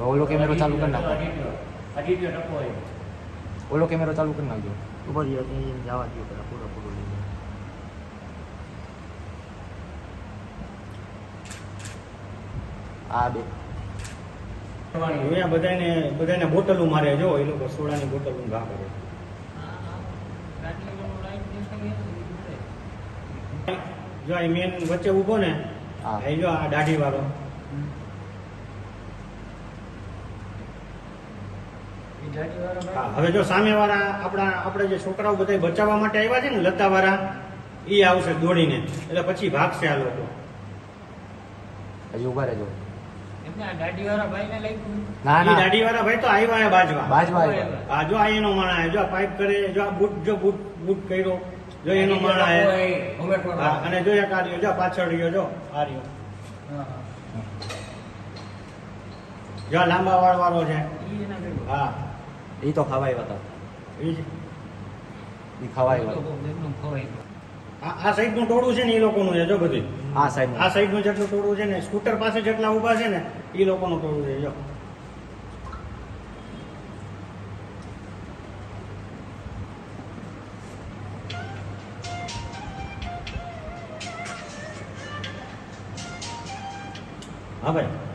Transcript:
તો ઓલો કેમેરો ચાલુ કરી નાખો. ઓલો કેમેરો ચાલુ કરી નાખજો ઉપર ત્યાં જવા દો પેલા પૂરો પૂરો લઈને આ બે અહીંયા બધાને બધાને બોટલો મારે જો એ લોકો સોડાની બોટલો ઘા કરે જો આ મેન વચ્ચે ઊભો ને હા જો આ દાઢી વાળો હવે જો સામે વાળા આપણા આપણે જે છોકરાઓ બધા બચાવવા માટે આવ્યા છે ને લતા વાળા એ આવશે દોડીને. એટલે પછી ભાગશે આ લોકો. હજી ઊભા રહેજો. દાઢીવાળા ભાઈને લઈ ગયું. ના એ ના. દાઢી વાળા ભાઈ તો આવ્યા બાજવા. બાજવા હા જો આ એનો માણા જો આ પાઇપ કરે જો આ બૂટ જો બૂટ બૂટ કર્યો જો એનો માણા અને જો એક આ રહ્યો જો પાછળ રહ્યો જો આ રહ્યો. હા, હા. જો લાંબા વાળ વાળો છે. ઈ એના ભેગો. હા. એ તો ખાવા આવ્યા હતા એ. એ ખાવા આવ્યા. આ આ સાઈડનું ટોળું છે ને એ લોકોનું છે જો બધું. આ સાઈડ આ સાઈડનું જેટલું ટોળું છે ને સ્કૂટર પાસે જેટલા ઊભા છે ને એ લોકોનું ટોળું છે જો. હા ભાઈ.